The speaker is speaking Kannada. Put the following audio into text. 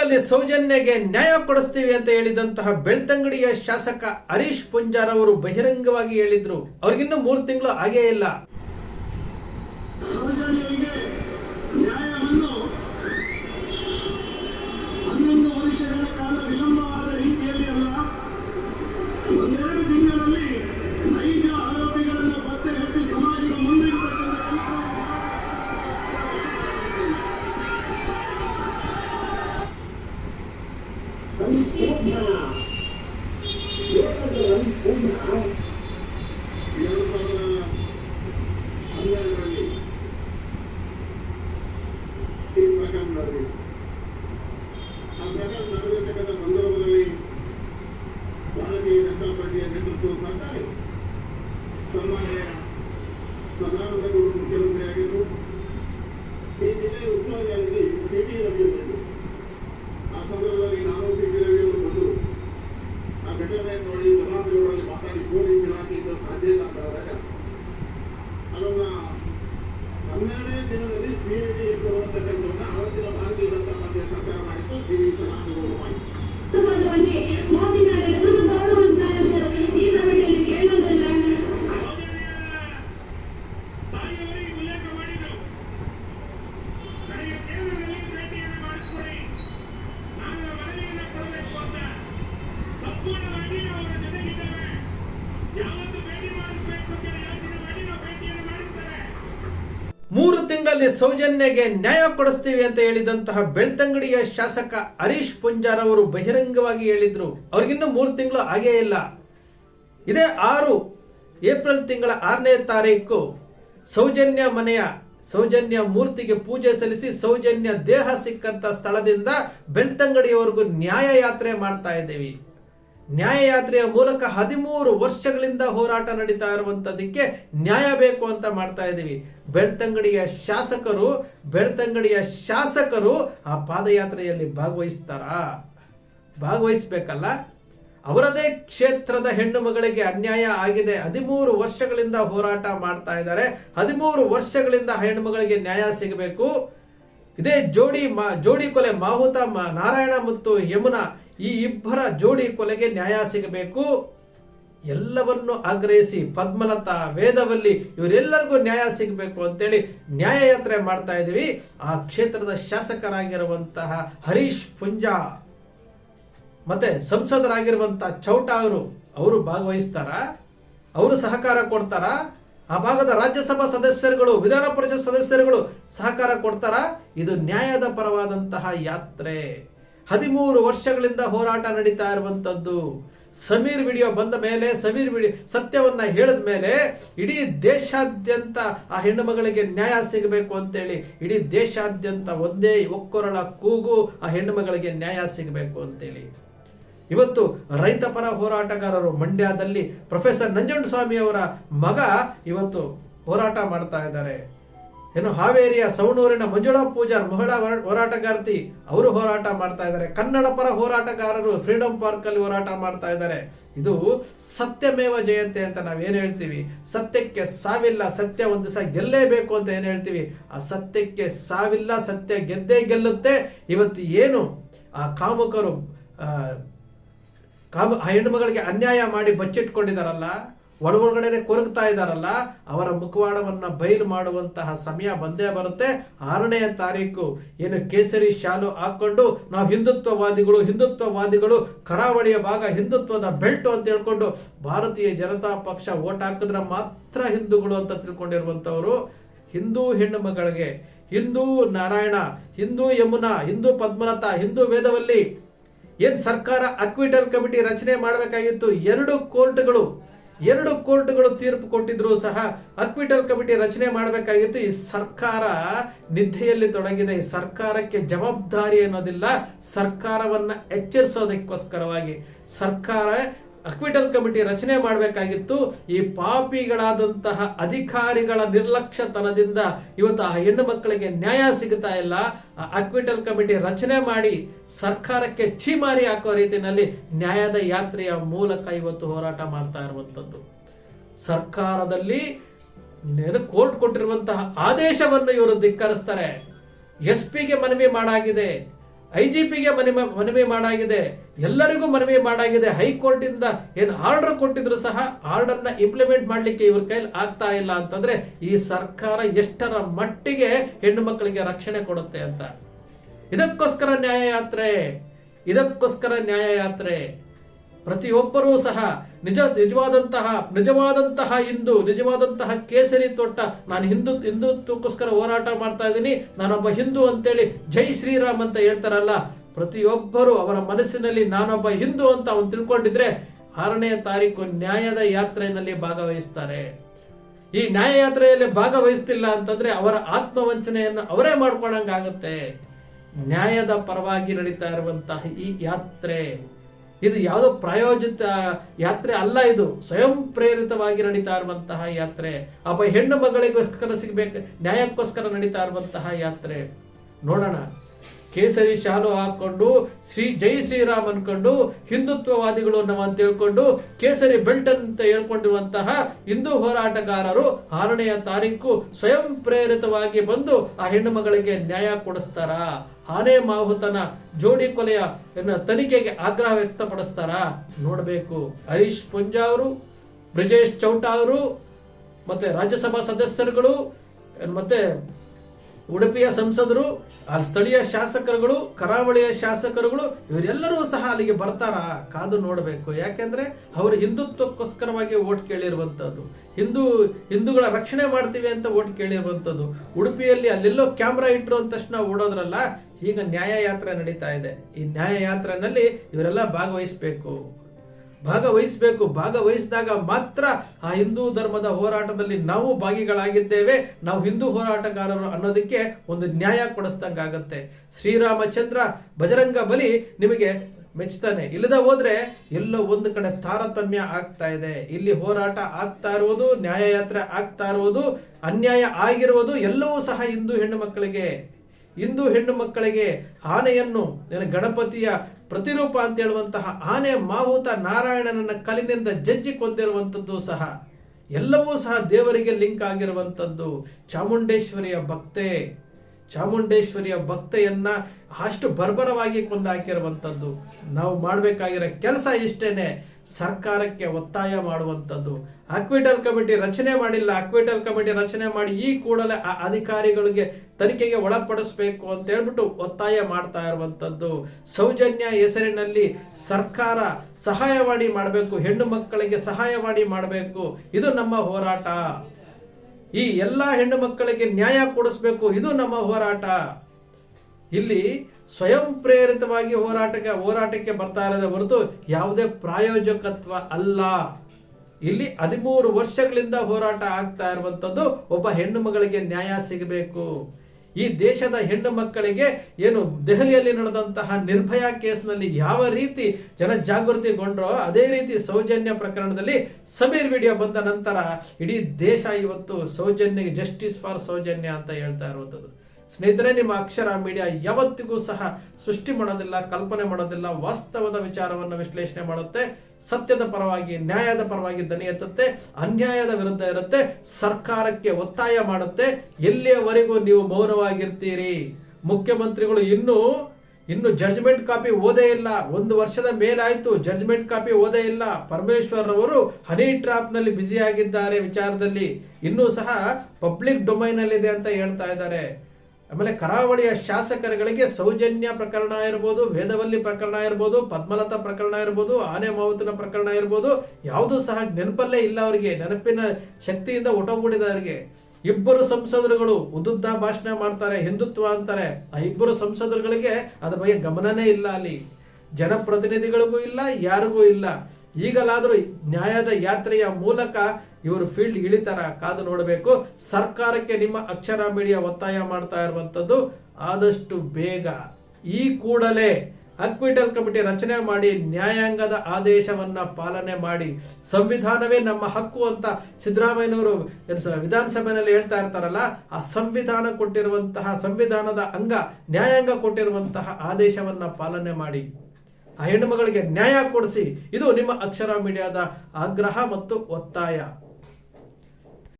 ತಿಂಗಳಲ್ಲಿ ಸೌಜನ್ಯಗೆ ನ್ಯಾಯ ಕೊಡಿಸ್ತೀವಿ ಅಂತ ಹೇಳಿದಂತಹ ಬೆಳ್ತಂಗಡಿಯ ಶಾಸಕ ಹರೀಶ್ ಪುಂಜಾರ್ ಅವರು ಬಹಿರಂಗವಾಗಿ ಹೇಳಿದ್ರು. ಅವ್ರಿಗಿನ್ನೂ ಮೂರು ತಿಂಗಳು ಆಗೇ ಇಲ್ಲ. ಮೂರು ತಿಂಗಳಲ್ಲಿ ಸೌಜನ್ಯಗೆ ನ್ಯಾಯ ಕೊಡಿಸ್ತೀವಿ ಅಂತ ಹೇಳಿದಂತಹ ಬೆಳ್ತಂಗಡಿಯ ಶಾಸಕ ಹರೀಶ್ ಪುಂಜಾರ್ ಅವರು ಬಹಿರಂಗವಾಗಿ ಹೇಳಿದ್ರು. ಅವ್ರಿಗಿನ್ನೂ ಮೂರು ತಿಂಗಳು ಆಗೇ ಇಲ್ಲ. ಇದೇ ಆರು ಏಪ್ರಿಲ್ ತಿಂಗಳ ಆರನೇ ತಾರೀಕು ಸೌಜನ್ಯ ಮನೆಯ ಸೌಜನ್ಯ ಮೂರ್ತಿಗೆ ಪೂಜೆ ಸಲ್ಲಿಸಿ ಸೌಜನ್ಯ ದೇಹ ಸಿಕ್ಕಂತ ಸ್ಥಳದಿಂದ ಬೆಳ್ತಂಗಡಿಯವರೆಗೂ ನ್ಯಾಯ ಯಾತ್ರೆ ಮಾಡ್ತಾ ಇದ್ದೀವಿ. ನ್ಯಾಯಯಾತ್ರೆಯ ಮೂಲಕ ಹದಿಮೂರು ವರ್ಷಗಳಿಂದ ಹೋರಾಟ ನಡೀತಾ ಇರುವಂಥದ್ದಕ್ಕೆ ನ್ಯಾಯ ಬೇಕು ಅಂತ ಮಾಡ್ತಾ ಇದ್ದೀವಿ. ಬೆಳ್ತಂಗಡಿಯ ಶಾಸಕರು ಬೆಳ್ತಂಗಡಿಯ ಶಾಸಕರು ಆ ಪಾದಯಾತ್ರೆಯಲ್ಲಿ ಭಾಗವಹಿಸ್ತಾರಾ? ಭಾಗವಹಿಸ್ಬೇಕಲ್ಲ? ಅವರದೇ ಕ್ಷೇತ್ರದ ಹೆಣ್ಣು ಮಗಳಿಗೆ ಅನ್ಯಾಯ ಆಗಿದೆ. ಹದಿಮೂರು ವರ್ಷಗಳಿಂದ ಹೋರಾಟ ಮಾಡ್ತಾ ಇದ್ದಾರೆ. ಹದಿಮೂರು ವರ್ಷಗಳಿಂದ ಹೆಣ್ಣು ಮಗಳಿಗೆ ನ್ಯಾಯ ಸಿಗಬೇಕು. ಇದೇ ಜೋಡಿ ಮಾ, ಜೋಡಿ ಕೊಲೆ, ಮಾಹುತ ನಾರಾಯಣ ಮತ್ತು ಯಮುನಾ. ಈ ಇಬ್ಬರ ಜೋಡಿ ಕೊಲೆಗೆ ನ್ಯಾಯ ಸಿಗಬೇಕು. ಎಲ್ಲವನ್ನು ಆಗ್ರಹಿಸಿ ಪದ್ಮಲತಾ ವೇದವಲ್ಲಿ ಇವರೆಲ್ಲರಿಗೂ ನ್ಯಾಯ ಸಿಗಬೇಕು ಅಂತೇಳಿ ನ್ಯಾಯಯಾತ್ರೆ ಮಾಡ್ತಾ ಇದ್ದೀವಿ. ಆ ಕ್ಷೇತ್ರದ ಶಾಸಕರಾಗಿರುವಂತಹ ಹರೀಶ್ ಪುಂಜಾ ಮತ್ತೆ ಸಂಸದರಾಗಿರುವಂತಹ ಚೌಟ ಅವರು ಅವರು ಭಾಗವಹಿಸ್ತಾರ? ಅವರು ಸಹಕಾರ ಕೊಡ್ತಾರ? ಆ ಭಾಗದ ರಾಜ್ಯಸಭಾ ಸದಸ್ಯರುಗಳು, ವಿಧಾನ ಪರಿಷತ್ ಸದಸ್ಯರುಗಳು ಸಹಕಾರ ಕೊಡ್ತಾರ? ಇದು ನ್ಯಾಯದ ಪರವಾದಂತಹ ಯಾತ್ರೆ. ಹದಿಮೂರು ವರ್ಷಗಳಿಂದ ಹೋರಾಟ ನಡೀತಾ ಇರುವಂತದ್ದು ಸಮೀರ್ ವಿಡಿಯೋ ಬಂದ ಮೇಲೆ, ಸಮೀರ್ ವಿಡಿಯೋ ಸತ್ಯವನ್ನ ಹೇಳಿದ ಮೇಲೆ ಇಡೀ ದೇಶಾದ್ಯಂತ ಆ ಹೆಣ್ಣು ಮಗಳಿಗೆ ನ್ಯಾಯ ಸಿಗಬೇಕು ಅಂತೇಳಿ ಇಡೀ ದೇಶಾದ್ಯಂತ ಒಂದೇ ಒಕ್ಕೊರಳ ಕೂಗು ಆ ಹೆಣ್ಣು ಮಗಳಿಗೆ ನ್ಯಾಯ ಸಿಗಬೇಕು ಅಂತೇಳಿ. ಇವತ್ತು ರೈತ ಪರ ಹೋರಾಟಗಾರರು ಮಂಡ್ಯದಲ್ಲಿ ಪ್ರೊಫೆಸರ್ ನಂಜುಂಡಸ್ವಾಮಿ ಅವರ ಮಗ ಇವತ್ತು ಹೋರಾಟ ಮಾಡ್ತಾ ಇದ್ದಾರೆ. ಏನು ಹಾವೇರಿಯ ಸವಣೂರಿನ ಮಂಜುಳಾ ಪೂಜಾರ್ ಮಹಿಳಾ ಹೋರಾ- ಹೋರಾಟಗಾರ್ತಿ, ಅವರು ಹೋರಾಟ ಮಾಡ್ತಾ ಇದ್ದಾರೆ. ಕನ್ನಡ ಪರ ಹೋರಾಟಗಾರರು ಫ್ರೀಡಂ ಪಾರ್ಕ್ ಅಲ್ಲಿ ಹೋರಾಟ ಮಾಡ್ತಾ ಇದ್ದಾರೆ. ಇದು ಸತ್ಯಮೇವ ಜಯತೆ ಅಂತ ನಾವೇನು ಹೇಳ್ತೀವಿ? ಸತ್ಯಕ್ಕೆ ಸಾವಿಲ್ಲ ಸತ್ಯ ಒಂದು ದಿವಸ ಗೆಲ್ಲೇಬೇಕು ಅಂತ ಏನು ಹೇಳ್ತೀವಿ? ಆ ಸತ್ಯಕ್ಕೆ ಸಾವಿಲ್ಲ ಸತ್ಯ ಗೆದ್ದೇ ಗೆಲ್ಲುತ್ತೆ. ಇವತ್ತು ಏನು? ಆ ಕಾಮುಕರು ಕಾಮ, ಆ ಹೆಣ್ಣುಮಗಳಿಗೆ ಅನ್ಯಾಯ ಮಾಡಿ ಬಚ್ಚಿಟ್ಕೊಂಡಿದಾರಲ್ಲ ಒಳ ಒಳಗಡೆ ಕೊರಗ್ತಾ ಇದ್ದಾರಲ್ಲ, ಅವರ ಮುಖವಾಡವನ್ನು ಬಯಲು ಮಾಡುವಂತಹ ಸಮಯ ಬಂದೇ ಬರುತ್ತೆ. ಆರನೆಯ ತಾರೀಕು, ಏನು ಕೇಸರಿ ಶಾಲು ಹಾಕೊಂಡು ನಾವು ಹಿಂದುತ್ವವಾದಿಗಳು ಹಿಂದುತ್ವವಾದಿಗಳು, ಕರಾವಳಿಯ ಭಾಗ ಹಿಂದುತ್ವದ ಬೆಲ್ಟ್ ಅಂತ ಹೇಳ್ಕೊಂಡು ಭಾರತೀಯ ಜನತಾ ಪಕ್ಷ ಓಟ್ ಹಾಕಿದ್ರೆ ಮಾತ್ರ ಹಿಂದೂಗಳು ಅಂತ ತಿಳ್ಕೊಂಡಿರುವಂಥವರು. ಹಿಂದೂ ಹೆಣ್ಣು ಮಗಳಿಗೆ, ಹಿಂದೂ ನಾರಾಯಣ, ಹಿಂದೂ ಯಮುನಾ, ಹಿಂದೂ ಪದ್ಮನಾಥ ಹಿಂದೂ ವೇದವಲ್ಲಿ ಏನು ಸರ್ಕಾರ ಅಕ್ವಿಟಲ್ ಕಮಿಟಿ ರಚನೆ ಮಾಡಬೇಕಾಗಿತ್ತು? ಎರಡು ಕೋರ್ಟ್ಗಳು. ಎರಡು ಕೋರ್ಟ್ಗಳು ತೀರ್ಪು ಕೊಟ್ಟಿದ್ರು ಸಹ ಅಕ್ವಿಟಲ್ ಕಮಿಟಿ ರಚನೆ ಮಾಡಬೇಕಾಗಿತ್ತು. ಈ ಸರ್ಕಾರ ನಿದ್ದೆಯಲ್ಲಿ ತೊಡಗಿದೆ. ಈ ಸರ್ಕಾರಕ್ಕೆ ಜವಾಬ್ದಾರಿ ಅನ್ನೋದಿಲ್ಲ. ಸರ್ಕಾರವನ್ನ ಎಚ್ಚರಿಸೋದಕ್ಕೋಸ್ಕರವಾಗಿ. ಸರ್ಕಾರ ಅಕ್ವಿಟಲ್ ಕಮಿಟಿ ರಚನೆ ಮಾಡಬೇಕಾಗಿತ್ತು. ಈ ಪಾಪಿಗಳಾದಂತಹ ಅಧಿಕಾರಿಗಳ ನಿರ್ಲಕ್ಷ್ಯತನದಿಂದ ಇವತ್ತು ಆ ಹೆಣ್ಣು ಮಕ್ಕಳಿಗೆ ನ್ಯಾಯ ಸಿಗುತ್ತಾ ಇಲ್ಲ. ಅಕ್ವಿಟಲ್ ಕಮಿಟಿ ರಚನೆ ಮಾಡಿ ಸರ್ಕಾರಕ್ಕೆ ಚೀಮಾರಿ ಹಾಕೋ ರೀತಿಯಲ್ಲಿ ನ್ಯಾಯದ ಯಾತ್ರೆಯ ಮೂಲಕ ಇವತ್ತು ಹೋರಾಟ ಮಾಡ್ತಾ ಇರುವಂಥದ್ದು. ಸರ್ಕಾರದಲ್ಲಿ ನೆನಪು ಕೋರ್ಟ್ ಕೊಟ್ಟಿರುವಂತಹ ಆದೇಶವನ್ನು ಇವರು ಧಿಕ್ಕರಿಸ್ತಾರೆ. ಎಸ್ ಪಿಗೆ ಮನವಿ ಮಾಡಾಗಿದೆ. ಐ ಜಿ ಪಿಗೆ ಮನವಿ ಮನವಿ ಮಾಡಾಗಿದೆ, ಎಲ್ಲರಿಗೂ ಮನವಿ ಮಾಡಾಗಿದೆ ಹೈಕೋರ್ಟ್ ಇಂದ ಏನು ಆರ್ಡರ್ ಕೊಟ್ಟಿದ್ರು ಸಹ ಆರ್ಡರ್ನ ಇಂಪ್ಲಿಮೆಂಟ್ ಮಾಡಲಿಕ್ಕೆ ಇವ್ರ ಕೈಲಿ ಆಗ್ತಾ ಇಲ್ಲ ಅಂತಂದ್ರೆ ಈ ಸರ್ಕಾರ ಎಷ್ಟರ ಮಟ್ಟಿಗೆ ಹೆಣ್ಣು ಮಕ್ಕಳಿಗೆ ರಕ್ಷಣೆ ಕೊಡುತ್ತೆ ಅಂತ. ಇದಕ್ಕೋಸ್ಕರ ನ್ಯಾಯಯಾತ್ರೆ ಇದಕ್ಕೋಸ್ಕರ ನ್ಯಾಯಯಾತ್ರೆ. ಪ್ರತಿಯೊಬ್ಬರೂ ಸಹ ನಿಜ ನಿಜವಾದಂತಹ ನಿಜವಾದಂತಹ ಹಿಂದೂ ನಿಜವಾದಂತಹ ಕೇಸರಿ ತೊಟ್ಟ ನಾನು ಹಿಂದೂ ಹಿಂದುತ್ವಕ್ಕೋಸ್ಕರ ಹೋರಾಟ ಮಾಡ್ತಾ ಇದ್ದೀನಿ. ನಾನೊಬ್ಬ ಹಿಂದೂ ಅಂತೇಳಿ ಜೈ ಶ್ರೀರಾಮ್ ಅಂತ ಹೇಳ್ತಾರಲ್ಲ, ಪ್ರತಿಯೊಬ್ಬರು ಅವರ ಮನಸ್ಸಿನಲ್ಲಿ ನಾನೊಬ್ಬ ಹಿಂದೂ ಅಂತ ಅವನು ತಿಳ್ಕೊಂಡಿದ್ರೆ ಆರನೇ ತಾರೀಕು ನ್ಯಾಯದ ಯಾತ್ರೆಯಲ್ಲಿ ಭಾಗವಹಿಸ್ತಾರೆ. ಈ ನ್ಯಾಯಯಾತ್ರೆಯಲ್ಲಿ ಭಾಗವಹಿಸ್ತಿಲ್ಲ ಅಂತಂದ್ರೆ ಅವರ ಆತ್ಮವಂಚನೆಯನ್ನು ಅವರೇ ಮಾಡ್ಕೊಂಡಂಗಾಗುತ್ತೆ. ನ್ಯಾಯದ ಪರವಾಗಿ ನಡೀತಾ ಇರುವಂತಹ ಈ ಯಾತ್ರೆ ಇದು ಯಾವುದೋ ಪ್ರಾಯೋಜಿತ ಯಾತ್ರೆ ಅಲ್ಲ ಇದು. ಸ್ವಯಂ ಪ್ರೇರಿತವಾಗಿ ನಡೀತಾ ಇರುವಂತಹ ಯಾತ್ರೆ. ಅಪ್ಪ ಹೆಣ್ಣು ಮಗಳಿಗೋಸ್ಕರ ಸಿಗಬೇಕು, ನ್ಯಾಯಕ್ಕೋಸ್ಕರ ನಡೀತಾ ಇರುವಂತಹ ಯಾತ್ರೆ. ನೋಡೋಣ. ಕೇಸರಿ ಶಾಲು ಹಾಕೊಂಡು ಶ್ರೀ ಜೈ ಶ್ರೀರಾಮ್ ಅನ್ಕೊಂಡು ಹಿಂದುತ್ವವಾದಿಗಳು ನಾವು ಅಂತ ಹೇಳ್ಕೊಂಡು ಕೇಸರಿ ಬೆಲ್ಟ್ ಅಂತ ಹೇಳ್ಕೊಂಡಿರುವಂತಹ ಹಿಂದೂ ಹೋರಾಟಗಾರರು ಆರನೆಯ ತಾರೀಕು ಸ್ವಯಂ ಪ್ರೇರಿತವಾಗಿ ಬಂದು ಆ ಹೆಣ್ಣು ಮಗಳಿಗೆ ನ್ಯಾಯ ಕೊಡಿಸ್ತಾರ? ಆನೆ ಮಾಹುತನ ಜೋಡಿ ಕೊಲೆಯ ತನಿಖೆಗೆ ಆಗ್ರಹ ವ್ಯಕ್ತಪಡಿಸ್ತಾರ? ನೋಡಬೇಕು. ಹರೀಶ್ ಪುಂಜಾ ಅವರು, ಬ್ರಿಜೇಶ್ ಚೌಟಾ ಅವರು, ಮತ್ತೆ ರಾಜ್ಯಸಭಾ ಸದಸ್ಯರುಗಳು, ಮತ್ತೆ ಉಡುಪಿಯ ಸಂಸದರು, ಆ ಸ್ಥಳೀಯ ಶಾಸಕರುಗಳು, ಕರಾವಳಿಯ ಶಾಸಕರುಗಳು, ಇವರೆಲ್ಲರೂ ಸಹ ಅಲ್ಲಿಗೆ ಬರ್ತಾರಾ, ಕಾದು ನೋಡಬೇಕು. ಯಾಕೆಂದ್ರೆ ಅವರು ಹಿಂದುತ್ವಕ್ಕೋಸ್ಕರವಾಗಿ ಓಟ್ ಕೇಳಿರುವಂಥದ್ದು. ಹಿಂದೂ, ಹಿಂದೂಗಳ ರಕ್ಷಣೆ ಮಾಡ್ತೀವಿ ಅಂತ ಓಟ್ ಕೇಳಿರುವಂಥದ್ದು. ಉಡುಪಿಯಲ್ಲಿ ಅಲ್ಲೆಲ್ಲೋ ಕ್ಯಾಮ್ರಾ ಇಟ್ಟರು ಅಂದ ತಕ್ಷಣ ಓಡೋದ್ರಲ್ಲ, ಈಗ ನ್ಯಾಯ ಯಾತ್ರೆ ನಡೀತಾ ಇದೆ. ಈ ನ್ಯಾಯ ಯಾತ್ರೆನಲ್ಲಿ ಇವರೆಲ್ಲ ಭಾಗವಹಿಸಬೇಕು. ಭಾಗವಹಿಸಬೇಕು. ಭಾಗವಹಿಸಿದಾಗ ಮಾತ್ರ ಆ ಹಿಂದೂ ಧರ್ಮದ ಹೋರಾಟದಲ್ಲಿ ನಾವು ಭಾಗಿಗಳಾಗಿದ್ದೇವೆ. ನಾವು ಹಿಂದೂ ಹೋರಾಟಗಾರರು ಅನ್ನೋದಕ್ಕೆ ಒಂದು ನ್ಯಾಯ ಕೊಡಿಸ್ದಂಗಾಗತ್ತೆ. ಶ್ರೀರಾಮಚಂದ್ರ ಬಜರಂಗ ಬಲಿ ನಿಮಗೆ ಮೆಚ್ತಾನೆ. ಇಲ್ಲದ ಹೋದ್ರೆ ಎಲ್ಲೋ ಒಂದು ಕಡೆ ತಾರತಮ್ಯ ಆಗ್ತಾ ಇದೆ. ಇಲ್ಲಿ ಹೋರಾಟ ಆಗ್ತಾ ಇರುವುದು, ನ್ಯಾಯಯಾತ್ರೆ ಆಗ್ತಾ ಇರುವುದು, ಅನ್ಯಾಯ ಆಗಿರುವುದು, ಎಲ್ಲವೂ ಸಹ ಹಿಂದೂ ಹೆಣ್ಣು ಮಕ್ಕಳಿಗೆ, ಹಿಂದೂ ಹೆಣ್ಣು ಮಕ್ಕಳಿಗೆ ಆನೆಯನ್ನು ಗಣಪತಿಯ ಪ್ರತಿರೂಪ ಅಂತ ಹೇಳುವಂತಹ ಆನೆ ಮಾಹುತ ನಾರಾಯಣನನ್ನ ಕಲಿನಿಂದ ಜಜ್ಜಿ ಕೊಂದಿರುವಂಥದ್ದು ಸಹ ಎಲ್ಲವೂ ಸಹ ದೇವರಿಗೆ ಲಿಂಕ್ ಆಗಿರುವಂಥದ್ದು. ಚಾಮುಂಡೇಶ್ವರಿಯ ಭಕ್ತೆ, ಚಾಮುಂಡೇಶ್ವರಿಯ ಭಕ್ತೆಯನ್ನ ಅಷ್ಟು ಬರ್ಬರವಾಗಿ ಕೊಂದಾಕಿರುವಂಥದ್ದು. ನಾವು ಮಾಡಬೇಕಾಗಿರೋ ಕೆಲಸ ಇಷ್ಟೇನೆ. ಸರ್ಕಾರಕ್ಕೆ ಒತ್ತಾಯ ಮಾಡುವಂಥದ್ದು. ಅಕ್ವಿಟಲ್ ಕಮಿಟಿ ರಚನೆ ಮಾಡಿಲ್ಲ ಅಕ್ವಿಟಲ್ ಕಮಿಟಿ ರಚನೆ ಮಾಡಿ ಈ ಕೂಡಲೇ ಆ ಅಧಿಕಾರಿಗಳಿಗೆ ತನಿಖೆಗೆ ಒಳಪಡಿಸಬೇಕು ಅಂತ ಹೇಳ್ಬಿಟ್ಟು ಒತ್ತಾಯ ಮಾಡ್ತಾ ಇರುವಂಥದ್ದು. ಸೌಜನ್ಯ ಹೆಸರಿನಲ್ಲಿ ಸರ್ಕಾರ ಸಹಾಯವಾಣಿ ಮಾಡಬೇಕು, ಹೆಣ್ಣು ಮಕ್ಕಳಿಗೆ ಸಹಾಯವಾಣಿ ಮಾಡಬೇಕು. ಇದು ನಮ್ಮ ಹೋರಾಟ. ಈ ಎಲ್ಲ ಹೆಣ್ಣು ಮಕ್ಕಳಿಗೆ ನ್ಯಾಯ ಕೊಡಿಸ್ಬೇಕು, ಇದು ನಮ್ಮ ಹೋರಾಟ. ಇಲ್ಲಿ ಸ್ವಯಂ ಪ್ರೇರಿತವಾಗಿ ಹೋರಾಟಕ್ಕೆ ಹೋರಾಟಕ್ಕೆ ಬರ್ತಾ ಇರೋದೇ ಹೊರತು ಯಾವುದೇ ಪ್ರಾಯೋಜಕತ್ವ ಅಲ್ಲ. ಇಲ್ಲಿ ಹದಿಮೂರು ವರ್ಷಗಳಿಂದ ಹೋರಾಟ ಆಗ್ತಾ ಇರುವಂಥದ್ದು ಒಬ್ಬ ಹೆಣ್ಣು ಮಗಳಿಗೆ ನ್ಯಾಯ ಸಿಗಬೇಕು. ಈ ದೇಶದ ಹೆಣ್ಣು ಮಕ್ಕಳಿಗೆ ಏನು ದೆಹಲಿಯಲ್ಲಿ ನಡೆದಂತಹ ನಿರ್ಭಯ ಕೇಸ್ನಲ್ಲಿ ಯಾವ ರೀತಿ ಜನ ಜಾಗೃತಿಗೊಂಡ್ರೋ ಅದೇ ರೀತಿ ಸೌಜನ್ಯ ಪ್ರಕರಣದಲ್ಲಿ ಸಮೀರ್ ವಿಡಿಯೋ ಬಂದ ನಂತರ ಇಡೀ ದೇಶ ಇವತ್ತು ಸೌಜನ್ಯ ಜಸ್ಟಿಸ್ ಫಾರ್ ಸೌಜನ್ಯ ಅಂತ ಹೇಳ್ತಾ ಇರುವಂಥದ್ದು. ಸ್ನೇಹಿತರೆ, ನಿಮ್ಮ ಅಕ್ಷರ ಮೀಡಿಯಾ ಯಾವತ್ತಿಗೂ ಸಹ ಸೃಷ್ಟಿ ಮಾಡೋದಿಲ್ಲ, ಕಲ್ಪನೆ ಮಾಡೋದಿಲ್ಲ, ವಾಸ್ತವದ ವಿಚಾರವನ್ನು ವಿಶ್ಲೇಷಣೆ ಮಾಡುತ್ತೆ. ಸತ್ಯದ ಪರವಾಗಿ, ನ್ಯಾಯದ ಪರವಾಗಿ ದನಿ ಎತ್ತುತ್ತೆ. ಅನ್ಯಾಯದ ವಿರುದ್ಧ ಇರುತ್ತೆ. ಸರ್ಕಾರಕ್ಕೆ ಒತ್ತಾಯ ಮಾಡುತ್ತೆ. ಎಲ್ಲಿಯವರೆಗೂ ನೀವು ಮೌನವಾಗಿರ್ತೀರಿ? ಮುಖ್ಯಮಂತ್ರಿಗಳು ಇನ್ನೂ, ಇನ್ನು ಜಡ್ಜ್ಮೆಂಟ್ ಕಾಪಿ ಓದೇ ಇಲ್ಲ. ಒಂದು ವರ್ಷದ ಮೇಲಾಯಿತು ಜಡ್ಜ್ಮೆಂಟ್ ಕಾಪಿ ಓದೇ ಇಲ್ಲ. ಪರಮೇಶ್ವರ್ ಅವರು ಹನಿ ಟ್ರಾಪ್ನಲ್ಲಿ ಬ್ಯುಸಿ ಆಗಿದ್ದಾರೆ ವಿಚಾರದಲ್ಲಿ. ಇನ್ನೂ ಸಹ ಪಬ್ಲಿಕ್ ಡೊಮೈನಲ್ಲಿದೆ ಅಂತ ಹೇಳ್ತಾ ಇದ್ದಾರೆ. ಆಮೇಲೆ ಕರಾವಳಿಯ ಶಾಸಕರುಗಳಿಗೆ ಸೌಜನ್ಯ ಪ್ರಕರಣ ಇರ್ಬೋದು, ವೇದವಲ್ಲಿ ಪ್ರಕರಣ ಇರ್ಬೋದು, ಪದ್ಮಲತಾ ಪ್ರಕರಣ ಇರ್ಬೋದು, ಆನೆ ಮಾವುತನ ಪ್ರಕರಣ ಇರ್ಬೋದು, ಯಾವುದೂ ಸಹ ನೆನಪಲ್ಲೇ ಇಲ್ಲ ಅವರಿಗೆ, ನೆನಪಿನ ಶಕ್ತಿಯಿಂದ ಒಟ್ಟೋಗ್ಬಿಟ್ಟಿದೆ ಇಬ್ಬರು ಸಂಸದರುಗಳು ಉದ್ದುದ್ದ ಭಾಷಣ ಮಾಡ್ತಾರೆ, ಹಿಂದುತ್ವ ಅಂತಾರೆ. ಆ ಇಬ್ಬರು ಸಂಸದರುಗಳಿಗೆ ಅದ್ರ ಬಗ್ಗೆ ಗಮನನೇ ಇಲ್ಲ ಅಲ್ಲಿ. ಜನಪ್ರತಿನಿಧಿಗಳಿಗೂ ಇಲ್ಲ, ಯಾರಿಗೂ ಇಲ್ಲ. ಈಗಲಾದರೂ ನ್ಯಾಯದ ಯಾತ್ರೆಯ ಮೂಲಕ ಇವರು ಫೀಲ್ಡ್ ಇಳಿತಾರ, ಕಾದು ನೋಡಬೇಕು. ಸರ್ಕಾರಕ್ಕೆ ನಿಮ್ಮ ಅಕ್ಷರ ಮೀಡಿಯಾ ಒತ್ತಾಯ ಮಾಡ್ತಾ ಇರುವಂಥದ್ದು ಆದಷ್ಟು ಬೇಗ. ಈ ಕೂಡಲೇ ಅಕ್ವಿಟಲ್ ಕಮಿಟಿ ರಚನೆ ಮಾಡಿ ನ್ಯಾಯಾಂಗದ ಆದೇಶವನ್ನ ಪಾಲನೆ ಮಾಡಿ. ಸಂವಿಧಾನವೇ ನಮ್ಮ ಹಕ್ಕು ಅಂತ ಸಿದ್ದರಾಮಯ್ಯನವರು ವಿಧಾನಸಭೆಯಲ್ಲಿ ಹೇಳ್ತಾ ಇರ್ತಾರಲ್ಲ, ಆ ಸಂವಿಧಾನ ಕೊಟ್ಟಿರುವಂತಹ, ಸಂವಿಧಾನದ ಅಂಗ ನ್ಯಾಯಾಂಗ ಕೊಟ್ಟಿರುವಂತಹ ಆದೇಶವನ್ನ ಪಾಲನೆ ಮಾಡಿ. ಆ ಹೆಣ್ಣು ಮಗಳಿಗೆ ನ್ಯಾಯ ಕೊಡಿಸಿ, ಇದು ನಿಮ್ಮ ಅಕ್ಷರ ಮೀಡಿಯಾದ ಆಗ್ರಹ ಮತ್ತು ಒತ್ತಾಯ.